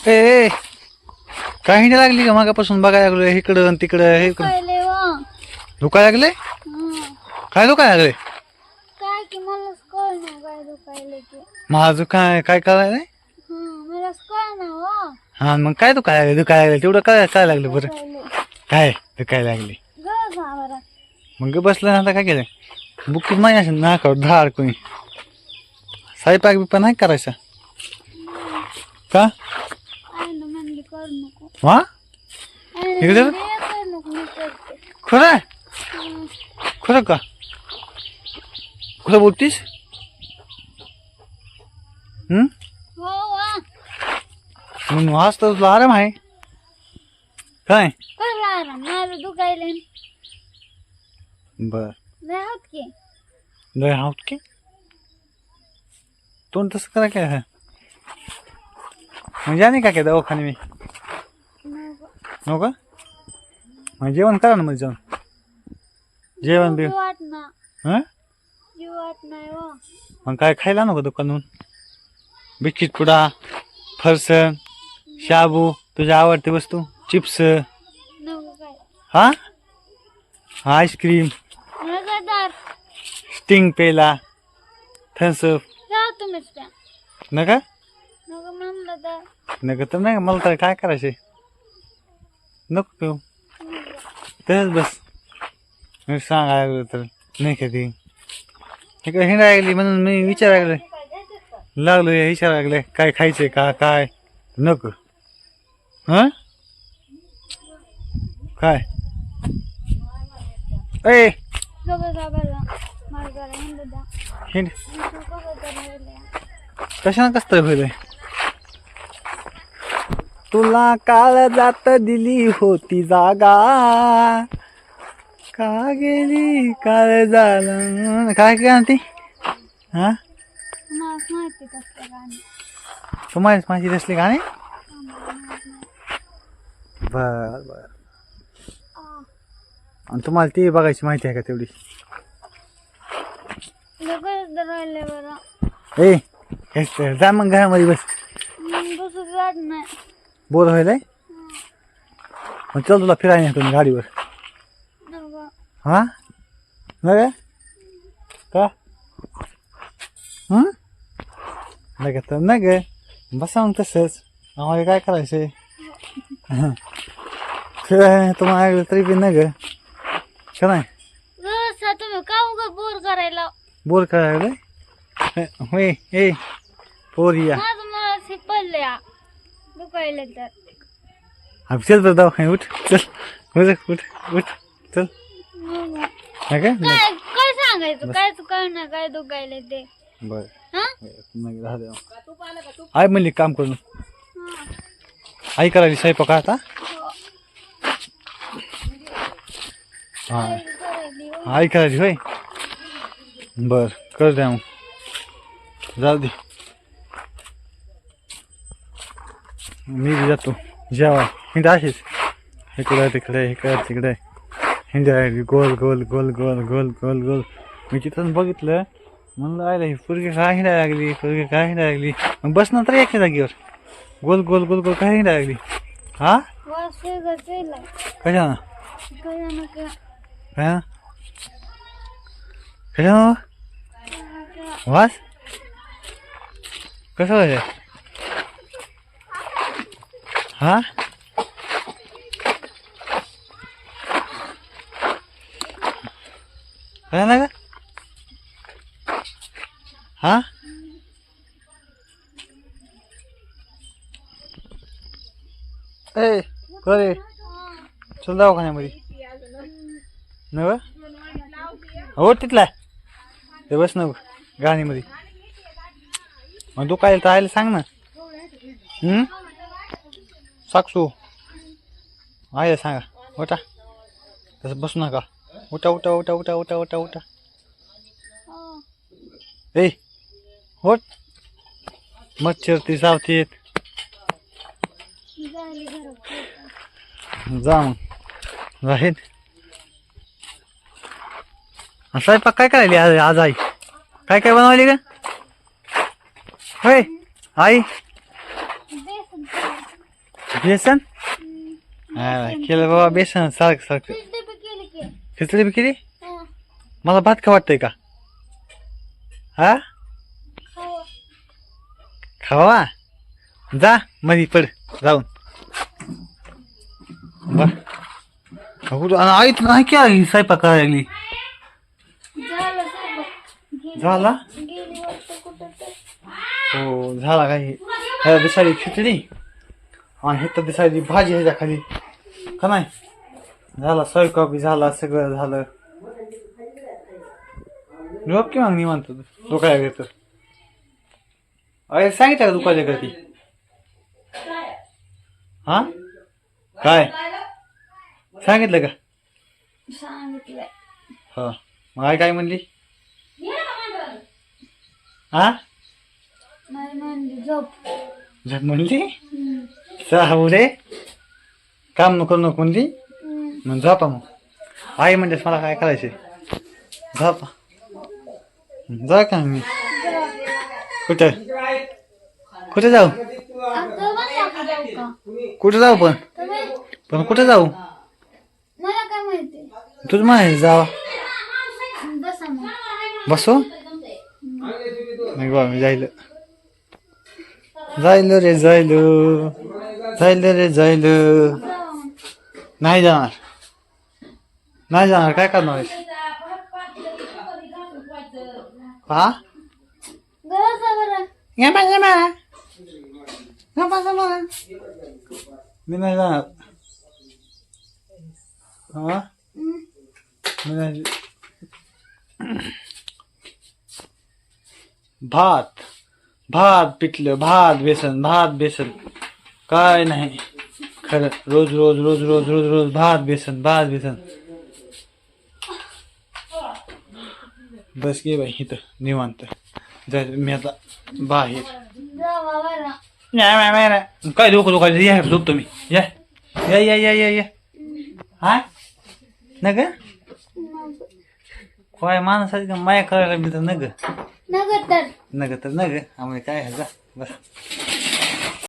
ए काही नाही लागली का? मागापासून बघायला लागलो इकडं आणि तिकडं हे इकडं. पहिले वा दुखायला लागले? हं. काय दुखायला लागले? काय की मलाच काय दुखायले की. माझं काय काय करायला हं मलाच हा. मग काय दुखायला लागले? दुखायला लागले. तेवढं काय काय लागलं बरं? पहिले काय लागली? गळ मग बसलं ना आता काय केलं बुकीत नाही असेल? नाकावर धाड कोणी. स्वयंपाक बिपाक नाही करायचा? का? करू आईनं इकडे खरं आहे? खरं का? खरं बोलतीस? वा. म्हणून आज तर तुला आराम आहे. काय? बर की. लय आहोत की? तोंड तसं करा काय? म्हणजे आणि काय काय दवाखाने मी. हो का? मग जेवण करा ना मग जेवण. जेवण बी जीव वाट ना हं? जीव वाट नाही वा मग काय खायला नको दुकानून बिस्किट पुडा फरसन शाबू तुझ्या आवडती वस्तू चिप्स. नको काय. हा? आईस्क्रीम. स्टिंग पेला. थम्सअप राहा तुम्हीच त्या नका? नको म्हणलं तर. नका तर नाही मला तर काय करायचे? नको पिऊ. तसंच बस. मी सांगायला लागलो तर नाही कधी इकडे हिंडा लागली म्हणून मी विचारायला लागले. लागलो हे विचारायला लागले. काय खायचंय का? काय? नको. हां? काय? ए! हिंडू. कशानं कसं होईल? तुला काळ जात दिली होती जागा. का गेली काळ झालं काय काय ती हा? मलाच माहिती कसं गाणं. बर बर. आणि तुम्हाला ती बघायची माहिती आहे का तेवढी? ए. जा मग घरामध्ये बस. नाही. बोर व्हायला मग चल तुला फिरायला नेतो मी गाडीवर. हा? नग का? हं? नग तर नग बसा मग तसंच. आम्हाला काय करायचंय? फिरायला तुम्हाला तरी बी नाही तुम्ही का उगा बोर करायला? बोर करायला होय ए पोरिया माझं मला शिपडले या दुखायले तर. चल तर दवाखाने उठ चल. उठ उठ उठ चल. काय काय सांगायचं? काय तू काय ना काय दुखायले ते? बर. हा? आई म्हणली काम करून. आई करायली स्वयंपाक आता? हो. आई करायची होय? बर कर द्या मग. जाऊ दे. मी जातो. जेवा. हिंड अशीच इकडं तिकडे इकडं तिकडे. हिंड गोल गोल गोल गोल गोल गोल गोल. मी तिथं बघितलं. म्हणलं आयला ही पोरगी काय हिंडायला लागली? पोरगी काय हिंडायला लागली? मग बस नंतर एक जागेवर. गोल गोल गोल गोल काय हिंडायला लागली? हा? कशा काय नका काय वास? कसं व्हायचं हा? काय ना का हा? ए करे चल दवाखान्यामध्ये. नव हो तिथला ते बस ना गाणीमध्ये मग तू काय तर सांग ना. साक्षू. आहे सांगा. उठा. तसं बसू नका. उठा उठा उठा उठा उठा उठा उठा. ए होट मच्छर ती सावतीत जा मग. राहील स्वयंपाक काय करायली आज आज आई? काय काय बनवली का होय आई? बेसन हा केलं बाबा बेसन सारखं सारखं तीच डबे केले की खिचडी बी केली हा मला भात का वाटतंय का हा खावा खावा जा मधी पड जाऊन बर अगो, आणि आई तुला नाही क्या ही स्वयंपाक करायला लागली झालं सगळं गेली झाला गेली वाटतं कुठं तर हो झाला काही ह्याला दिसायली खिचडी आणि हे तर दिसायली भाजी ह्याच्या खाली का नाही? झाला स्वयंपाक झाला सगळं झालं. की मग निवांत दुखायला घेतो अरे सांगितलं का दुखायला कधी हा? काय? सांगितलं का? हा. मग आई काय म्हणली? हा? झोप. म्हणली हम्म. साहू काम नको नको म्हणली हम्म. मग झोपा मग आई म्हणतेस मला काय करायचे झोपा जा का मी कुठे कुठे जाऊ कुठे जाऊ पण पण कुठे जाऊ मला काय माहिती तुझ माहिती जावा बसू नाही बा मी जाईल जाईल रे जाईल जाईल रे जाईल जाऊ मग. नाही जाणार नाही जाणार काय करणार आहेस? हा घरात जा बरं ये बा, ये बा. ये बा, ये बा. मी नाही जाणार हा हम्म. मी नाही भात भात पिठलं भात बेसन भात बेसन। काय नाही, खरं, रोज रोज रोज रोज रोज रोज, भात बेसन भात बेसन। बस गे बाई, इथं, निवांत। मी आता बाहेर. काय डोकं दुखायचं या झोपतो मी। या या या या या या। हाय न ग मग काय माणसाची का माया करायला लागली तर न ग नगर तर. न ग तर न ग आम्हाला काय जा बस.